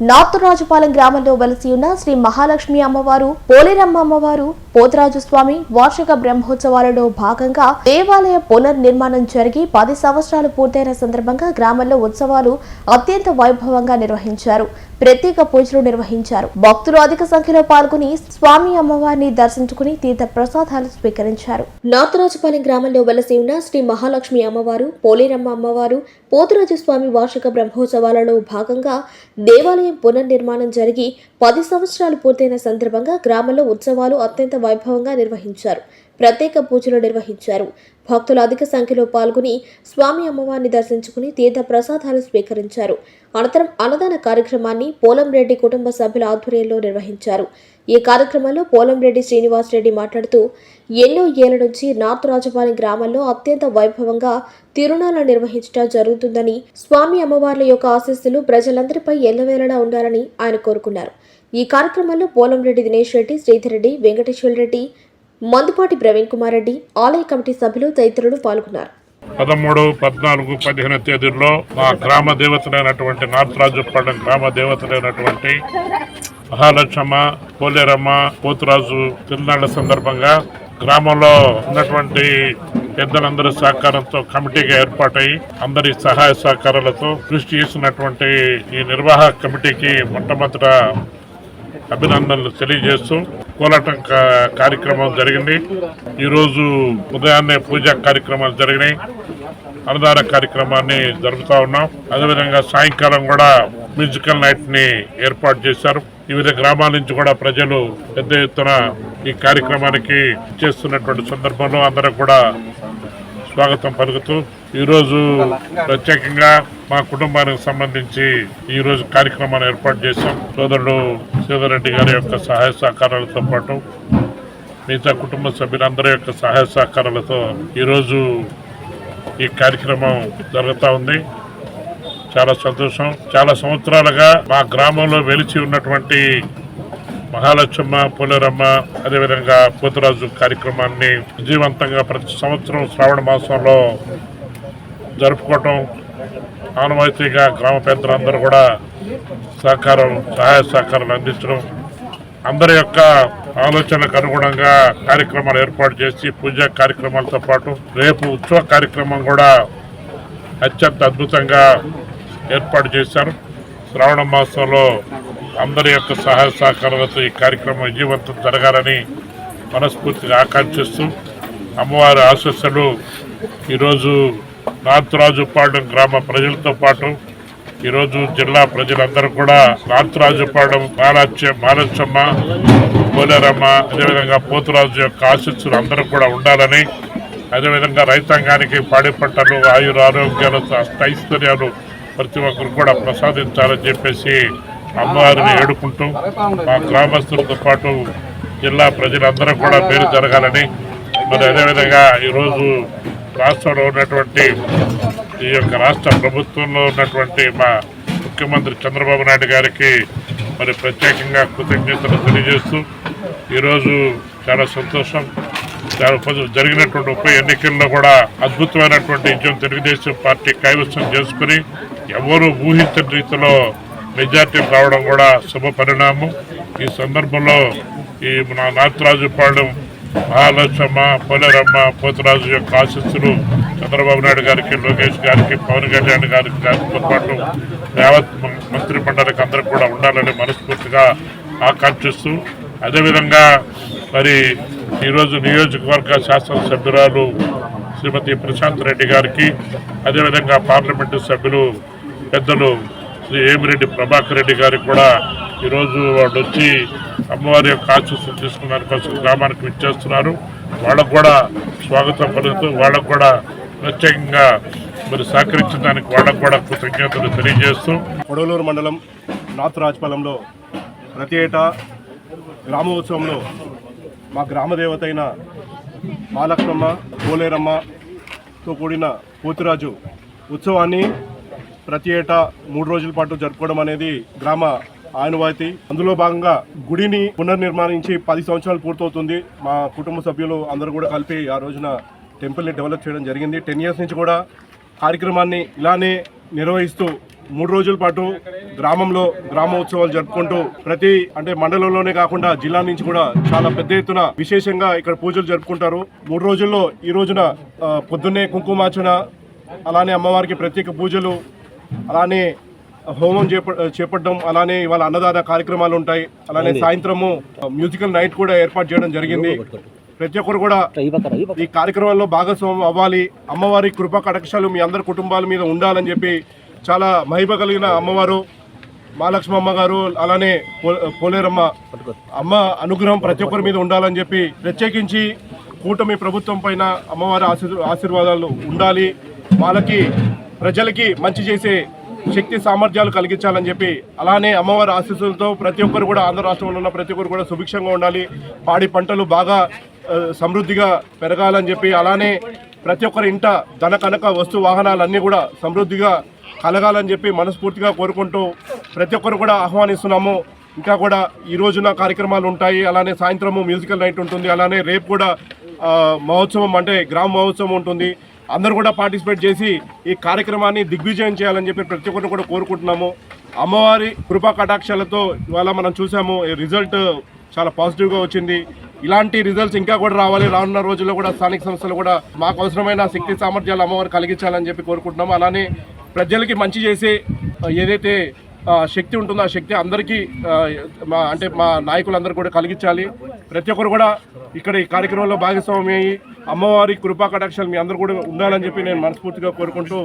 నార్తురాజుపాలెం గ్రామంలో వెలసి ఉన్న శ్రీ మహాలక్ష్మి అమ్మవారు పోలేరమ్మ అమ్మవారు పోతరాజు స్వామి వార్షిక బ్రహ్మోత్సవాలలో భాగంగా దేవాలయ పునర్నిర్మాణం జరిగి పది సంవత్సరాలు పూర్తయిన సందర్భంగా గ్రామంలో ఉత్సవాలు అత్యంత వైభవంగా నిర్వహించారు. ప్రత్యేక పూజలు నిర్వహించారు. భక్తులు అధిక సంఖ్యలో పాల్గొని స్వామి అమ్మవారిని దర్శించుకుని తీర్థ ప్రసాదాలు స్వీకరించారు నాతరాజుపాలెం గ్రామంలో వెలసి ఉన్న శ్రీ మహాలక్ష్మి అమ్మవారు పోలేరమ్మ అమ్మవారు పోతురాజు స్వామి వార్షిక బ్రహ్మోత్సవాలలో భాగంగా దేవాలయం పునర్నిర్మాణం జరిగి పది సంవత్సరాలు పూర్తయిన సందర్భంగా గ్రామంలో ఉత్సవాలు అత్యంత వైభవంగా నిర్వహించారు. ప్రత్యేక పూజలు నిర్వహించారు. భక్తులు అధిక సంఖ్యలో పాల్గొని స్వామి అమ్మవారిని దర్శించుకుని తీర్థ ప్రసాదాలు స్వీకరించారు. అనంతరం అన్నదాన కార్యక్రమాన్ని పోలంరెడ్డి కుటుంబ సభ్యుల ఆధ్వర్యంలో నిర్వహించారు. ఈ కార్యక్రమంలో పోలంరెడ్డి శ్రీనివాస్ రెడ్డి మాట్లాడుతూ ఎన్నో ఏళ్ళ నుంచి నార్త్ రాజపాలెం గ్రామంలో అత్యంత వైభవంగా తిరునాళ్ళు నిర్వహించడం జరుగుతుందని స్వామి అమ్మవార్ల యొక్క ఆశీస్సులు ప్రజలందరిపై ఎల్లవేళలా ఉండాలని ఆయన కోరుకున్నారు. ఈ కార్యక్రమంలో పోలంరెడ్డి దినేష్ రెడ్డి శ్రీధర్ రెడ్డి వెంకటేశ్వర రెడ్డి మందుపాటి ప్రవీణ్ కుమార్ రెడ్డి ఆలయ కమిటీ సభ్యులు తదితరులు పాల్గొన్నారు. పదమూడు పద్నాలుగు పదిహేను తేదీల్లో మా గ్రామ దేవతలైనటువంటి నార్త్ రాజుపాలెం గ్రామ దేవతలైనటువంటి మహాలక్ష్మ పోలేరమ్మ పోతురాజు తిరునాళ్ళ సందర్భంగా గ్రామంలో ఉన్నటువంటి పెద్దలందరి సహకారంతో కమిటీగా ఏర్పాటై అందరి సహాయ సహకారాలతో కృషి చేసినటువంటి ఈ నిర్వాహక కమిటీకి మొట్టమొదట అభినందనలు తెలియజేస్తూ కోలాటం కార్యక్రమం జరిగింది ఈరోజు ఉదయాన్నే పూజా కార్యక్రమాలు జరిగినాయి. అన్నదాన కార్యక్రమాన్ని జరుపుతా ఉన్నాం. అదేవిధంగా సాయంకాలం కూడా మ్యూజికల్ నైట్ని ఏర్పాటు చేశారు. వివిధ గ్రామాల నుంచి కూడా ప్రజలు పెద్ద ఎత్తున ఈ కార్యక్రమానికి చేస్తున్నటువంటి సందర్భంలో అందరూ కూడా స్వాగతం పలుకుతూ ఈరోజు ప్రత్యేకంగా మా కుటుంబానికి సంబంధించి ఈ రోజు కార్యక్రమాన్ని ఏర్పాటు చేశాం. సోదరుడు సీతారెడ్డి గారి యొక్క సహాయ సహకారాలతో పాటు మిగతా కుటుంబ సభ్యులందరి యొక్క సహాయ సహకారాలతో ఈరోజు ఈ కార్యక్రమం జరుగుతూ ఉంది. చాలా సంతోషం. చాలా సంవత్సరాలుగా మా గ్రామంలో వెలిచి ఉన్నటువంటి మహాలక్ష్మ పోలేరమ్మ అదేవిధంగా పోతురాజు కార్యక్రమాన్ని విజయవంతంగా ప్రతి సంవత్సరం శ్రావణ మాసంలో జరుపుకోవటం ఆనవాయితీగా గ్రామ పెద్దలందరూ కూడా సహకారం సహాయ సహకారాలు అందించడం అందరి యొక్క ఆలోచనలకు అనుగుణంగా కార్యక్రమాలు ఏర్పాటు చేసి పూజా కార్యక్రమాలతో పాటు రేపు ఉత్సవ కార్యక్రమం కూడా అత్యంత అద్భుతంగా ఏర్పాటు చేశారు. శ్రావణ మాసంలో అందరి యొక్క సహాయ సహకారాలతో ఈ కార్యక్రమం విజయవంతం జరగాలని మనస్ఫూర్తిగా ఆకాంక్షిస్తూ అమ్మవారి ఆశస్సులు ఈరోజు నార్తురాజుపాలెం గ్రామ ప్రజలతో పాటు ఈరోజు జిల్లా ప్రజలందరూ కూడా నార్తురాజుపాలెం మాలచ్చ మారచ్చమ్మ పోలేరమ్మ అదేవిధంగా పోతురాజు యొక్క ఆశస్సులు అందరూ కూడా ఉండాలని అదేవిధంగా రైతాంగానికి పాడి పంటలు ఆయుర ఆరోగ్యాలు ఐశ్వర్యాలు ప్రతి ఒక్కరు కూడా ప్రసాదించాలని చెప్పేసి అమ్మవారిని ఏడుకుంటూ మా గ్రామస్తులతో పాటు జిల్లా ప్రజలందరూ కూడా పేరు జరగాలని మరి అదేవిధంగా ఈరోజు రాష్ట్రంలో ఉన్నటువంటి ఈ యొక్క రాష్ట్ర ప్రభుత్వంలో ఉన్నటువంటి మా ముఖ్యమంత్రి చంద్రబాబు నాయుడు గారికి మరి ప్రత్యేకంగా కృతజ్ఞతలు తెలియజేస్తూ ఈరోజు చాలా సంతోషం చాలా జరిగినటువంటి ఉప ఎన్నికల్లో కూడా అద్భుతమైనటువంటి విజయం తెలుగుదేశం పార్టీ కైవసం చేసుకుని ఎవరు ఊహించని రీతిలో మెజార్టీ రావడం కూడా శుభ పరిణామం ఈ సందర్భంలో ఈ మన నాథరాజుపాలెం మహాలక్ష్మ పోలేరమ్మ పోతురాజు యొక్క ఆశస్సులు చంద్రబాబు నాయుడు గారికి లోకేష్ గారికి పవన్ కళ్యాణ్ గారికి గారితో పాటు యావత్ మంత్రి మండలికి అందరికి కూడా ఉండాలని మనస్ఫూర్తిగా ఆకాంక్షిస్తూ అదేవిధంగా మరి ఈరోజు నియోజకవర్గ శాసనసభ్యురాలు శ్రీమతి ప్రశాంత్ రెడ్డి గారికి అదేవిధంగా పార్లమెంటు సభ్యులు పెద్దలు శ్రీ ఏమిరెడ్డి ప్రభాకర్ రెడ్డి గారికి కూడా ఈరోజు వాళ్ళు వచ్చి అమ్మవారి యొక్క ఆశీస్సులు తీసుకున్నారు కోసం గ్రామానికి విచ్చేస్తున్నారు. వాళ్ళకు కూడా స్వాగతం పలుకుతూ వాళ్ళకు కూడా ప్రత్యేకంగా మరి సహకరించిన దానికి వాళ్ళకు కూడా కృతజ్ఞతలు తెలియజేస్తూ. కొడవలూరు మండలం నార్త్ రాజపాలెంలో ప్రతి ఏటా గ్రామోత్సవంలో మా గ్రామదేవత అయిన మాలక్ష్మమ్మ పోలేరమ్మతో కూడిన పోతురాజు ఉత్సవాన్ని ప్రతి ఏటా మూడు రోజుల పాటు జరుపుకోవడం అనేది గ్రామ ఆనవాయితీ. అందులో భాగంగా గుడిని పునర్నిర్మాణించి పది సంవత్సరాలు పూర్తవుతుంది. మా కుటుంబ సభ్యులు అందరూ కూడా కలిపి ఆ రోజున టెంపుల్ని డెవలప్ చేయడం జరిగింది. టెన్ ఇయర్స్ నుంచి కూడా కార్యక్రమాన్ని ఇలానే నిర్వహిస్తూ మూడు రోజుల పాటు గ్రామంలో గ్రామోత్సవాలు జరుపుకుంటూ ప్రతి అంటే మండలంలోనే కాకుండా జిల్లా నుంచి కూడా చాలా పెద్ద ఎత్తున విశేషంగా ఇక్కడ పూజలు జరుపుకుంటారు. మూడు రోజుల్లో ఈ రోజున పొద్దున్నే కుంకుమార్చన అలానే అమ్మవారికి ప్రత్యేక పూజలు అలానే హోమం చేప చేపట్టడం అలానే ఇవాళ అన్నదాన కార్యక్రమాలు ఉంటాయి. అలానే సాయంత్రము మ్యూజికల్ నైట్ కూడా ఏర్పాటు చేయడం జరిగింది. ప్రతి ఒక్కరు కూడా ఈ కార్యక్రమంలో భాగస్వామ్యం అవ్వాలి. అమ్మవారి కృపా కటాక్షాలు మీ అందరి కుటుంబాల మీద ఉండాలని చెప్పి చాలా మహిమ కలిగిన అమ్మవారు మహాలక్ష్మి అమ్మ గారు అలానే పోలేరమ్మ అమ్మ అనుగ్రహం ప్రతి ఒక్కరి మీద ఉండాలని చెప్పి ప్రత్యేకించి కూటమి ప్రభుత్వం పైన అమ్మవారి ఆశీర్ ఆశీర్వాదాలు ఉండాలి. వాళ్ళకి ప్రజలకి మంచి చేసే శక్తి సామర్థ్యాలు కలిగించాలని చెప్పి అలానే అమ్మవారి ఆశీస్సులతో ప్రతి ఒక్కరు కూడా ఆంధ్ర రాష్ట్రంలో ఉన్న ప్రతి ఒక్కరు కూడా సుభిక్షంగా ఉండాలి. పాడి పంటలు బాగా సమృద్ధిగా పెరగాలని చెప్పి అలానే ప్రతి ఒక్కరి ఇంట ధన కనక వస్తు వాహనాలన్నీ కూడా సమృద్ధిగా కలగాలని చెప్పి మనస్ఫూర్తిగా కోరుకుంటూ ప్రతి ఒక్కరు కూడా ఆహ్వానిస్తున్నాము. ఇంకా కూడా ఈ రోజున కార్యక్రమాలు ఉంటాయి. అలానే సాయంత్రము మ్యూజికల్ నైట్ ఉంటుంది. అలానే రేపు కూడా మహోత్సవం అంటే గ్రామ మహోత్సవం ఉంటుంది. అందరూ కూడా పార్టిసిపేట్ చేసి ఈ కార్యక్రమాన్ని దిగ్విజయం చేయాలని చెప్పి ప్రతి ఒక్కరిని కూడా కోరుకుంటున్నాము. అమ్మవారి కృపా కటాక్షాలతో ఇవాళ మనం చూసాము ఈ రిజల్ట్ చాలా పాజిటివ్గా వచ్చింది. ఇలాంటి రిజల్ట్స్ ఇంకా కూడా రావాలి. రానున్న రోజుల్లో కూడా స్థానిక సంస్థలు కూడా మాకు అవసరమైన శక్తి సామర్థ్యాలు అమ్మవారు కలిగించాలని చెప్పి కోరుకుంటున్నాము. అలానే ప్రజలకి మంచి చేసే ఏదైతే శక్తి ఉంటుందో ఆ శక్తి అందరికీ మా అంటే మా నాయకులందరూ కూడా కలిగించాలి. ప్రతి ఒక్కరు కూడా ఇక్కడ ఈ కార్యక్రమంలో భాగస్వామి అమ్మవారి కృపా కటాక్షాలు మీ అందరూ కూడా ఉండాలని చెప్పి నేను మనస్ఫూర్తిగా కోరుకుంటూ